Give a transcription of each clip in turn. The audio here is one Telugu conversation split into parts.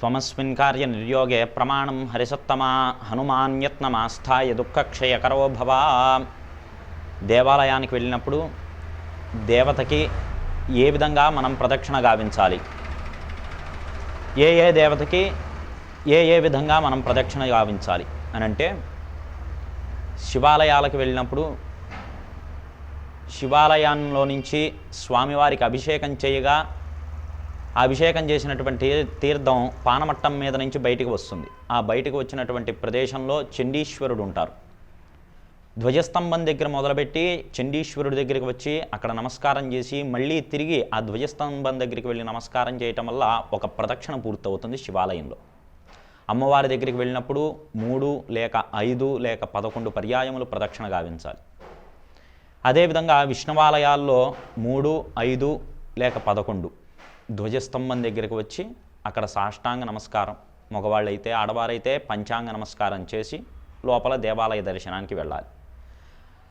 త్వమస్మిన్ కార్య నిర్యోగే ప్రమాణం హరిసత్తమా హనుమాన్యత్నమాస్థాయ దుఃఖక్షయకరో భవా దేవాలయానికి వెళ్ళినప్పుడు దేవతకి ఏ విధంగా మనం ప్రదక్షిణ గావించాలి? ఏ ఏ దేవతకి ఏ ఏ విధంగా మనం ప్రదక్షిణ గావించాలి? అని అంటే శివాలయాలకు వెళ్ళినప్పుడు శివాలయంలో నుంచి స్వామివారికి అభిషేకం చేయగా అభిషేకం చేసినటువంటి తీర్థం పానమట్టం మీద నుంచి బయటికి వస్తుంది. ఆ బయటకు వచ్చినటువంటి ప్రదేశంలో చండీశ్వరుడు ఉంటారు. ధ్వజస్తంభం దగ్గర మొదలుపెట్టి చండీశ్వరుడి దగ్గరికి వచ్చి అక్కడ నమస్కారం చేసి మళ్ళీ తిరిగి ఆ ధ్వజస్తంభం దగ్గరికి వెళ్ళి నమస్కారం చేయటం వల్ల ఒక ప్రదక్షిణ పూర్తవుతుంది శివాలయంలో. అమ్మవారి దగ్గరికి వెళ్ళినప్పుడు మూడు లేక ఐదు లేక పదకొండు పర్యాయములు ప్రదక్షిణ గావించాలి. అదేవిధంగా విష్ణువాలయాల్లో మూడు ఐదు లేక పదకొండు ధ్వజస్తంభం దగ్గరికి వచ్చి అక్కడ సాష్టాంగ నమస్కారం. మగవాళ్ళైతే ఆడవారైతే పంచాంగ నమస్కారం చేసి లోపల దేవాలయ దర్శనానికి వెళ్ళాలి.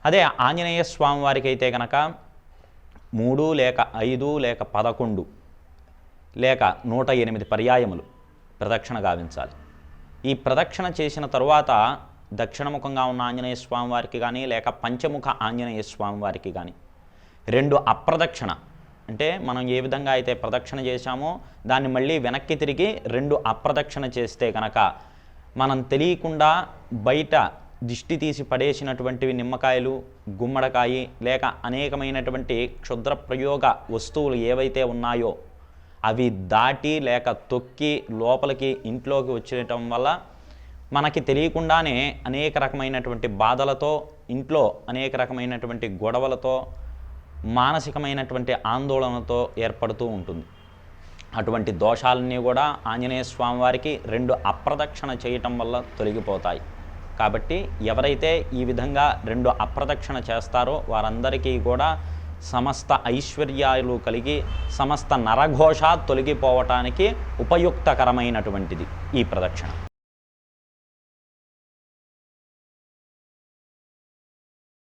అదే ఆంజనేయ స్వామి వారికి అయితే కనుక మూడు లేక ఐదు లేక పదకొండు లేక నూట ఎనిమిది పర్యాయములు ప్రదక్షిణ గావించాలి. ఈ ప్రదక్షిణ చేసిన తరువాత దక్షిణముఖంగా ఉన్న ఆంజనేయ స్వామి వారికి కానీ లేక పంచముఖ ఆంజనేయ స్వామి వారికి కానీ రెండు అప్రదక్షిణ అంటే మనం ఏ విధంగా అయితే ప్రదక్షిణ చేశామో దాన్ని మళ్ళీ వెనక్కి తిరిగి రెండు అప్రదక్షిణ చేస్తే కనుక మనం తెలియకుండా బయట దిష్టి తీసి పడేసినటువంటివి నిమ్మకాయలు గుమ్మడికాయ లేక అనేకమైనటువంటి క్షుద్ర ప్రయోగ వస్తువులు ఏవైతే ఉన్నాయో అవి దాటి లేక తొక్కి లోపలికి ఇంట్లోకి వచ్చేయటం వల్ల మనకి తెలియకుండానే అనేక రకమైనటువంటి బాధలతో ఇంట్లో అనేక రకమైనటువంటి గొడవలతో మానసికమైనటువంటి ఆందోళనతో ఏర్పడుతూ ఉంటుంది. అటువంటి దోషాలన్నీ కూడా ఆంజనేయ స్వామివారికి రెండు అప్రదక్షిణ చేయటం వల్ల తొలగిపోతాయి. కాబట్టి ఎవరైతే ఈ విధంగా రెండు అప్రదక్షిణ చేస్తారో వారందరికీ కూడా సమస్త ఐశ్వర్యాలు కలిగి సమస్త నరఘోష తొలగిపోవటానికి ఉపయుక్తకరమైనటువంటిది ఈ ప్రదక్షిణ.